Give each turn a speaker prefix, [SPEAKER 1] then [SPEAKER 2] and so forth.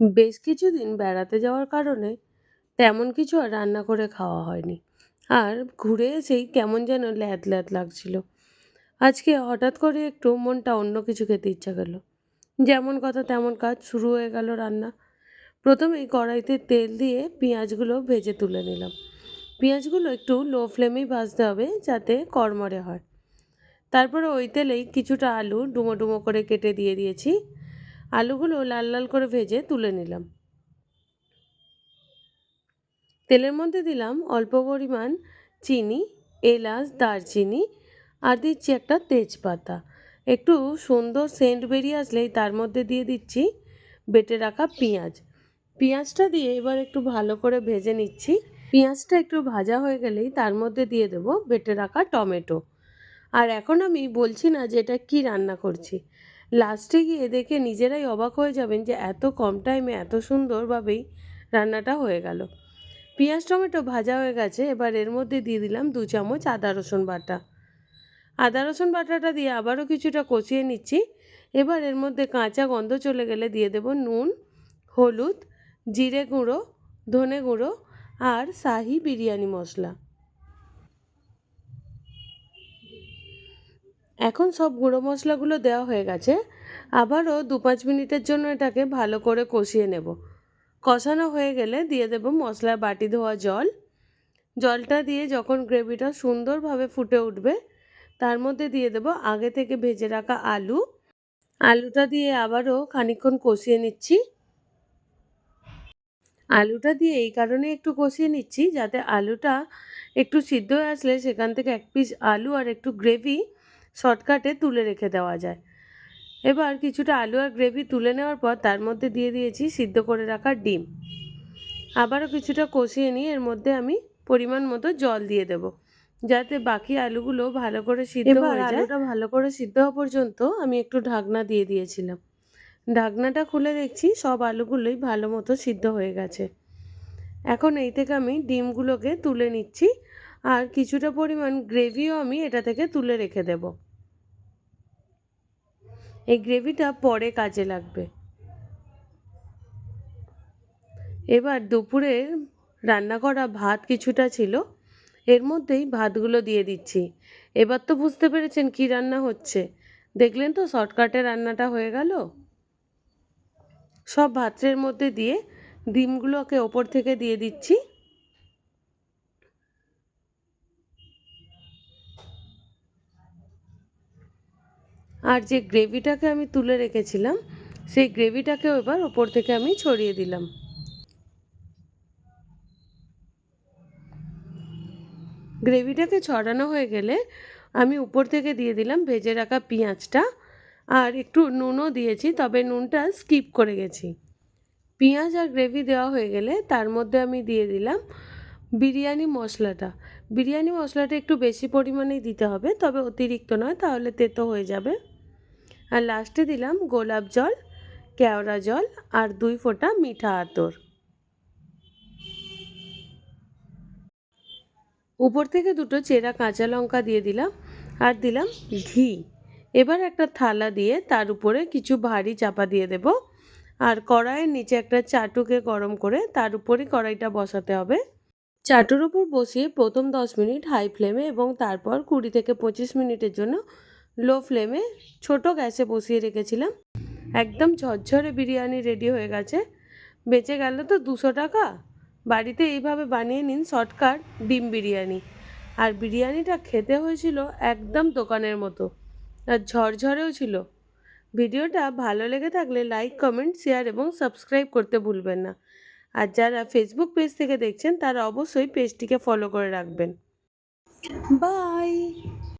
[SPEAKER 1] বেশ কিছুদিন বেড়াতে যাওয়ার কারণে তেমন কিছু আর রান্না করে খাওয়া হয়নি। আর ঘুরে এসেই কেমন যেন ল্যাদ ল্যাদ লাগছিল। আজকে হঠাৎ করে একটু মনটা অন্য কিছু খেতে ইচ্ছা গেল যেমন কথা তেমন কাজ শুরু হয়ে গেল রান্না। প্রথমেই কড়াইতে তেল দিয়ে পেঁয়াজগুলো ভেজে তুলে নিলাম। পেঁয়াজগুলো একটু লো ফ্লেমেই ভাজতে হবে যাতে কড়মড়ে হয়। তারপরে ওই তেলেই কিছুটা আলু ডুমো ডুমো করে কেটে দিয়ে দিয়েছি। আলুগুলো লাল লাল করে ভেজে তুলে নিলাম। তেলের মধ্যে দিলাম অল্প পরিমাণ চিনি, এলাচ, দারচিনি আর দিচ্ছি একটা তেজপাতা। একটু সুন্দর সেন্ট বেরিয়ে আসলেই তার মধ্যে দিয়ে দিচ্ছি বেটে রাখা পেঁয়াজ। পেঁয়াজটা দিয়ে এবার একটু ভালো করে ভেজে নিচ্ছি। পেঁয়াজটা একটু ভাজা হয়ে গেলেই তার মধ্যে দিয়ে দেব বেটে রাখা টমেটো। আর এখন আমি বলছি না যে এটা কী রান্না করছি। লাস্টে গিয়ে দেখে নিজেরাই অবাক হয়ে যাবেন যে এত কম টাইমে এত সুন্দরভাবেই রান্নাটা হয়ে গেল। পেঁয়াজ, টমেটো ভাজা হয়ে গেছে, এবার এর মধ্যে দিয়ে দিলাম দু চামচ আদা, রসুন বাটা। আদা, রসুন বাটাটা দিয়ে আবারও কিছুটা কষিয়ে নিচ্ছি। এবার এর মধ্যে কাঁচা গন্ধ চলে গেলে দিয়ে দেব নুন, হলুদ, জিরে গুঁড়ো, ধনে গুঁড়ো আর শাহি বিরিয়ানি মশলা। এখন সব গুঁড়ো মশলাগুলো দেওয়া হয়ে গেছে। আবারও দু পাঁচ মিনিটের জন্য এটাকে ভালো করে কষিয়ে নেব। কষানো হয়ে গেলে দিয়ে দেব মশলার বাটি ধোয়া জল। জলটা দিয়ে যখন গ্রেভিটা সুন্দরভাবে ফুটে উঠবে, তার মধ্যে দিয়ে দেব আগে থেকে ভেজে রাখা আলু। আলুটা দিয়ে আবারও খানিক্ষণ কষিয়ে নিচ্ছি। আলুটা দিয়ে এই কারণে একটু কষিয়ে নিচ্ছি যাতে আলুটা একটু সিদ্ধ হয়ে আসলে সেখান থেকে এক পিস আলু আর একটু গ্রেভি শর্টকাটে তুলে রেখে দেওয়া যায়। এবার কিছুটা আলু আর গ্রেভি তুলে নেওয়ার পর তার মধ্যে দিয়ে দিয়েছি সিদ্ধ করে রাখা ডিম। আবারও কিছুটা কষিয়ে নিয়ে এর মধ্যে আমি পরিমাণ মতো জল দিয়ে দেব যাতে বাকি আলুগুলো ভালো করে সিদ্ধ হয়ে যায়। আলুটা ভালো করে সিদ্ধ হওয়া পর্যন্ত আমি একটু ঢাকনা দিয়ে দিয়েছিলাম। ঢাকনাটা খুলে দেখছি সব আলুগুলোই ভালো মতো সিদ্ধ হয়ে গেছে। এখন এই থেকে আমি ডিমগুলোকে তুলে নিচ্ছি আর কিছুটা পরিমাণ গ্রেভিও আমি এটা থেকে তুলে রেখে দেব। এই গ্রেভিটা পরে কাজে লাগবে। এবার দুপুরের রান্না করা ভাত কিছুটা ছিল, এর মধ্যেই ভাতগুলো দিয়ে দিচ্ছি। এবার তো বুঝতে পেরেছেন কি রান্না হচ্ছে। দেখলেন তো শর্টকাটে রান্নাটা হয়ে গেল? সব ভাতের মধ্যে দিয়ে ডিমগুলোকে ওপর থেকে দিয়ে দিচ্ছি। আর যে গ্রেভিটাকে আমি তুলে রেখেছিলাম, সেই গ্রেভিটাকেও এবার ওপর থেকে আমি ছড়িয়ে দিলাম। গ্রেভিটাকে ছড়ানো হয়ে গেলে আমি উপর থেকে দিয়ে দিলাম ভেজে রাখা পেঁয়াজটা, আর একটু নুনও দিয়েছি, তবে নুনটা স্কিপ করে গেছি। পেঁয়াজ আর গ্রেভি দেওয়া হয়ে গেলে তার মধ্যে আমি দিয়ে দিলাম বিরিয়ানি মশলাটা। বিরিয়ানি মশলাটা একটু বেশি পরিমাণেই দিতে হবে, তবে অতিরিক্ত নয়, তাহলে তেতো হয়ে যাবে। আর লাস্টে দিলাম গোলাপ জল, কেওড়া জল আর দুই ফোঁটা মিঠা আতর। উপর থেকে দুটো চেরা কাঁচা লঙ্কা দিয়ে দিলাম আর দিলাম ঘি। এবার একটা থালা দিয়ে তার উপরে কিছু ভারী চাপা দিয়ে দেব আর কড়াইয়ের নিচে একটা চাটুকে গরম করে তার উপরই কড়াইটা বসাতে হবে। চাটুর উপর বসিয়ে প্রথম দশ মিনিট হাই ফ্লেমে এবং তারপর কুড়ি থেকে পঁচিশ মিনিটের জন্য লো ফ্লেমে ছোট গ্যাসে বসিয়ে রেখেছিলাম। একদম ঝরঝরে বিরিয়ানি রেডি হয়ে গেছে। বেঁচে গেল তো দুশো টাকা। বাড়িতে এইভাবে বানিয়ে নিন শর্টকাট ডিম বিরিয়ানি। আর বিরিয়ানিটা খেতে হয়েছিল একদম দোকানের মতো। আর ঝরঝরেও ছিল। ভিডিওটা ভালো লেগে থাকলে লাইক কমেন্ট শেয়ার এবং সাবস্ক্রাইব করতে ভুলবেন না। আর যারা ফেসবুক পেজ থেকে দেখছেন তারা অবশ্যই পেজটিকে ফলো করে রাখবেন। বাই